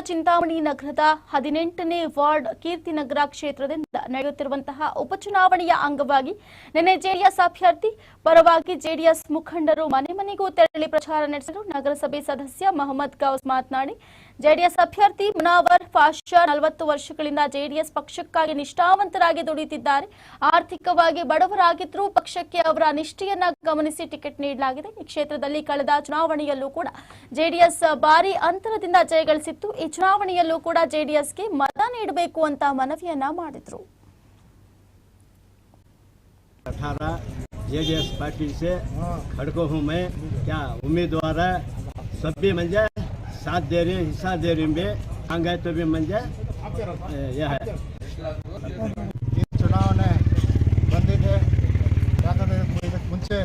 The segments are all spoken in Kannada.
ಚಿಂತಾಮಣಿ ನಗರದ ಹದಿನೆಂಟನೇ ವಾರ್ಡ್ ಕೀರ್ತಿನಗರ ಕ್ಷೇತ್ರದಿಂದ ನಡೆಯುತ್ತಿರುವಂತಹ ಉಪಚುನಾವಣೆಯ ಅಂಗವಾಗಿ ನಿನ್ನೆ ಜೆಡಿಎಸ್ ಅಭ್ಯರ್ಥಿ ಪರವಾಗಿ ಜೆಡಿಎಸ್ ಮುಖಂಡರು ಮನೆ ಮನೆಗೂ ತೆರಳಿ ಪ್ರಚಾರ ನಡೆಸಲು ನಗರಸಭೆ ಸದಸ್ಯ ಮಹಮ್ಮದ್ ಗೌಸ್ ಮಾತನಾಡಿ ಜೆಡಿಎಸ್ ಅಭ್ಯರ್ಥಿ ಮುನಾವರ್ ಪಾಷಾ ನಲವತ್ತು ವರ್ಷಗಳಿಂದ ಜೆಡಿಎಸ್ ಪಕ್ಷಕ್ಕಾಗಿ ನಿಷ್ಠಾವಂತರಾಗಿ ದುಡಿಯುತ್ತಿದ್ದಾರೆ ಆರ್ಥಿಕವಾಗಿ ಬಡವರಾಗಿದ್ದರೂ ಪಕ್ಷಕ್ಕೆ ಅವರ ನಿಷ್ಠೆಯನ್ನ ಗಮನಿಸಿ ಟಿಕೆಟ್ ನೀಡಲಾಗಿದೆ ಈ ಕ್ಷೇತ್ರದಲ್ಲಿ ಕಳೆದ ಚುನಾವಣೆಯಲ್ಲೂ ಕೂಡ ಜೆಡಿಎಸ್ ಭಾರಿ ಅಂತರದಿಂದ ಜಯಗಳಿಸಿತ್ತು ಈ ಚುನಾವಣೆಯಲ್ಲೂ ಕೂಡ ಜೆಡಿಎಸ್ಗೆ ಮತ ನೀಡಬೇಕು ಅಂತ ಮನವಿಯನ್ನ ಮಾಡಿದ್ರು अठारह जेडीएस पार्टी से खड़को हूँ मैं क्या उम्मीदवार है सब भी मन जाए साथ दे रहे हिस्सा दे रहे भी मांगे तो भी मन जाए ए, यह है ಈ ಚುನಾವಣೆ ಬಂದಿದೆ ಯಾಕಂದರೆ ಇದಕ್ಕೆ ಮುಂಚೆ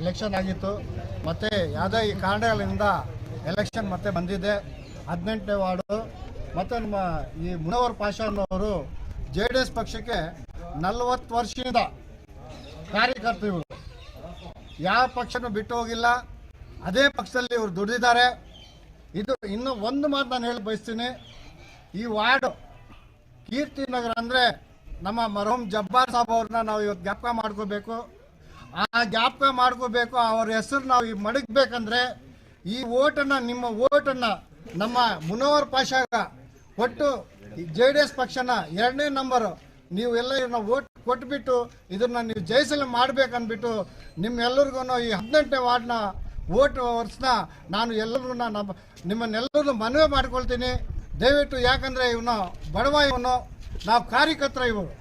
ಎಲೆಕ್ಷನ್ ಆಗಿತ್ತು ಮತ್ತು ಯಾವುದೇ ಈ ಕಾರಣಗಳಿಂದ ಎಲೆಕ್ಷನ್ ಮತ್ತೆ ಬಂದಿದೆ ಹದಿನೆಂಟನೇ ವಾರ್ಡು ಮತ್ತು ನಮ್ಮ ಈ ಮುನವರ್ ಪಾಷಾ ಅನ್ನೋರು ಜೆ ಡಿ ಎಸ್ ಪಕ್ಷಕ್ಕೆ ನಲವತ್ತು ವರ್ಷದಿಂದ ಕಾರ್ಯಕರ್ತರು ಇವರು ಯಾವ ಪಕ್ಷನೂ ಬಿಟ್ಟು ಹೋಗಿಲ್ಲ ಅದೇ ಪಕ್ಷದಲ್ಲಿ ಇವರು ದುಡಿದಿದ್ದಾರೆ. ಇದು ಇನ್ನು ಒಂದು ಮಾತು ನಾನು ಹೇಳಿ ಬಯಸ್ತೀನಿ. ಈ ವಾರ್ಡು ಕೀರ್ತಿ ನಗರ ಅಂದರೆ ನಮ್ಮ ಮರಹಂ ಜಬ್ಬಾರ್ ಸಾಬ್ ಅವ್ರನ್ನ ನಾವು ಇವತ್ತು ಜ್ಞಾಪಕ ಮಾಡ್ಕೋಬೇಕು. ಆ ಜ್ಞಾಪಕ ಮಾಡ್ಕೋಬೇಕು, ಅವ್ರ ಹೆಸರು ನಾವು ಈ ಮಡಗಬೇಕಂದ್ರೆ ಈ ಓಟನ್ನು, ನಿಮ್ಮ ಓಟನ್ನು ನಮ್ಮ ಮುನವರ್ ಪಾಷಾಗ ಕೊಟ್ಟು ಜೆ ಡಿ ಎಸ್ ಪಕ್ಷನ ಎರಡನೇ ನಂಬರು ನೀವೆಲ್ಲ ಇವ್ರನ್ನ ಓಟ್ ಕೊಟ್ಬಿಟ್ಟು ಇದನ್ನ ನೀವು ಜಯಿಸಲು ಮಾಡ್ಬೇಕನ್ಬಿಟ್ಟು ನಿಮ್ಮೆಲ್ಲರಿಗೂ ಈ ಹದಿನೆಂಟನೇ ವಾರ್ಡ್ನ ಓಟ್ ವರ್ಷನ ನಾನು ಎಲ್ಲರೂ ನಮ್ಮ ನಿಮ್ಮನ್ನೆಲ್ಲರೂ ಮನವಿ ಮಾಡ್ಕೊಳ್ತೀನಿ. ದಯವಿಟ್ಟು ಯಾಕಂದರೆ ಇವನು ಬಡವ ಇವನು, ನಾವು ಕಾರ್ಯಕರ್ತರ ಇವರು.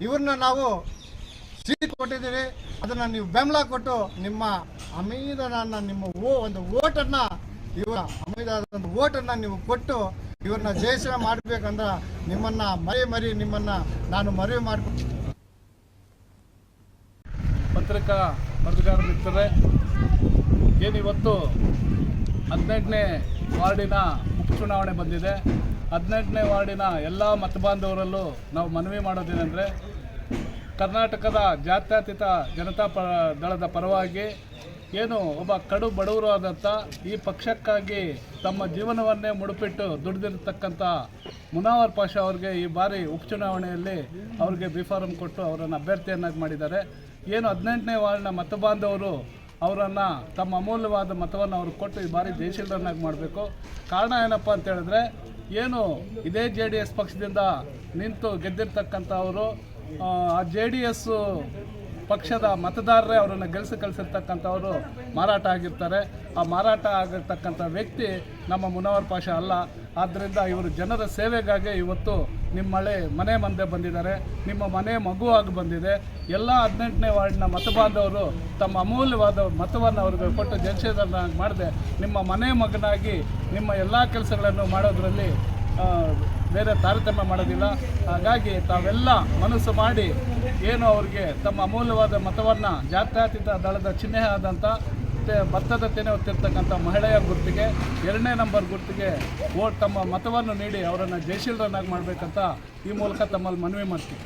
ಇವ್ರನ್ನ ನಾವು ಸೀಟ್ ಕೊಟ್ಟಿದ್ದೀವಿ ಅದನ್ನು ನೀವು ಬೆಂಬಲ ಕೊಟ್ಟು ನಿಮ್ಮ ಅಮೀದನ ನಿಮ್ಮ ಓ, ಒಂದು ಓಟನ್ನು ಇವರ ಅಮೀದಾದ ಒಂದು ಓಟನ್ನು ನೀವು ಕೊಟ್ಟು ಇವ್ರನ್ನ ಜಯಿಸ ಮಾಡಬೇಕಂದ್ರೆ ನಿಮ್ಮನ್ನು ಮರಿ ಮರಿ ನಿಮ್ಮನ್ನು ನಾನು ಮರಿ ಮಾಡ್ಕೊಂಡು ಪತ್ರಿಕಾ ಮಿತ್ರರೇ ಏನಿವತ್ತು ಹದಿನೆಂಟನೇ ವಾರ್ಡಿನ ಉಪಚುನಾವಣೆ ಬಂದಿದೆ. ಹದಿನೆಂಟನೇ ವಾರ್ಡಿನ ಎಲ್ಲ ಮತಬಾಂಧವರಲ್ಲೂ ನಾವು ಮನವಿ ಮಾಡೋದೇನೆಂದರೆ, ಕರ್ನಾಟಕದ ಜಾತ್ಯತೀತ ಜನತಾ ಪ ದಳದ ಪರವಾಗಿ ಏನು ಒಬ್ಬ ಕಡು ಬಡವರು ಆದಂತ ಈ ಪಕ್ಷಕ್ಕಾಗಿ ತಮ್ಮ ಜೀವನವನ್ನೇ ಮುಡುಪಿಟ್ಟು ದುಡಿದಿರ್ತಕ್ಕಂಥ ಮುನಾವರ್ ಪಾಷಾ ಅವ್ರಿಗೆ ಈ ಬಾರಿ ಉಪಚುನಾವಣೆಯಲ್ಲಿ ಅವ್ರಿಗೆ ಬಿಫಾರಂ ಕೊಟ್ಟು ಅವರನ್ನು ಅಭ್ಯರ್ಥಿಯನ್ನಾಗಿ ಮಾಡಿದ್ದಾರೆ. ಏನು ಹದಿನೆಂಟನೇ ವಾರ್ಡ್ನ ಮತಬಾಂಧವರು ಅವರನ್ನು ತಮ್ಮ ಅಮೂಲ್ಯವಾದ ಮತವನ್ನು ಅವ್ರಿಗೆ ಕೊಟ್ಟು ಈ ಬಾರಿ ಜಯಶೀಲರನ್ನಾಗಿ ಮಾಡಬೇಕು. ಕಾರಣ ಏನಪ್ಪ ಅಂತ ಹೇಳಿದ್ರೆ, ಏನು ಇದೇ ಜೆ ಡಿ ಎಸ್ ಪಕ್ಷದಿಂದ ನಿಂತು ಗೆದ್ದಿರ್ತಕ್ಕಂಥ ಅವರು ಆ ಜೆ ಡಿ ಎಸ್ಸು ಪಕ್ಷದ ಮತದಾರರೇ ಅವರನ್ನು ಗೆಲ್ಸ ಕಳಿಸಿರ್ತಕ್ಕಂಥವರು ಮಾರಾಟ ಆಗಿರ್ತಾರೆ. ಆ ಮಾರಾಟ ಆಗಿರ್ತಕ್ಕಂಥ ವ್ಯಕ್ತಿ ನಮ್ಮ ಮುನವರ್ ಪಾಷ ಅಲ್ಲ. ಆದ್ದರಿಂದ ಇವರು ಜನರ ಸೇವೆಗಾಗಿ ಇವತ್ತು ನಿಮ್ಮಳೆ ಮನೆ ಮಂದೆ ಬಂದಿದ್ದಾರೆ. ನಿಮ್ಮ ಮನೆ ಮಗುವಾಗಿ ಬಂದಿದೆ. ಎಲ್ಲ ಹದಿನೆಂಟನೇ ವಾರ್ಡ್ನ ಮತಬಾಂಧವರು ತಮ್ಮ ಅಮೂಲ್ಯವಾದ ಮತವನ್ನು ಅವ್ರಿಗೆ ಕೊಟ್ಟು ಜನಸೇದನ ಮಾಡದೆ. ನಿಮ್ಮ ಮನೆ ಮಗನಾಗಿ ನಿಮ್ಮ ಎಲ್ಲ ಕೆಲಸಗಳನ್ನು ಮಾಡೋದರಲ್ಲಿ ಬೇರೆ ತಾರತಮ್ಯ ಮಾಡೋದಿಲ್ಲ. ಹಾಗಾಗಿ ತಾವೆಲ್ಲ ಮನಸ್ಸು ಮಾಡಿ ಏನು ಅವ್ರಿಗೆ ತಮ್ಮ ಅಮೂಲ್ಯವಾದ ಮತವನ್ನು ಜಾತ್ಯಾತೀತ ದಳದ ಚಿಹ್ನೆ ಆದಂಥ ಭತ್ತದ ತೆನೆ ಹೊತ್ತಿರ್ತಕ್ಕಂಥ ಮಹಿಳೆಯ ಗುರ್ತಿಗೆ, ಎರಡನೇ ನಂಬರ್ ಗುರ್ತಿಗೆ ಓಟ್ ತಮ್ಮ ಮತವನ್ನು ನೀಡಿ ಅವರನ್ನು ಜಯಶೀಲರನ್ನಾಗಿ ಮಾಡಬೇಕಂತ ಈ ಮೂಲಕ ತಮ್ಮಲ್ಲಿ ಮನವಿ ಮಾಡ್ತೀವಿ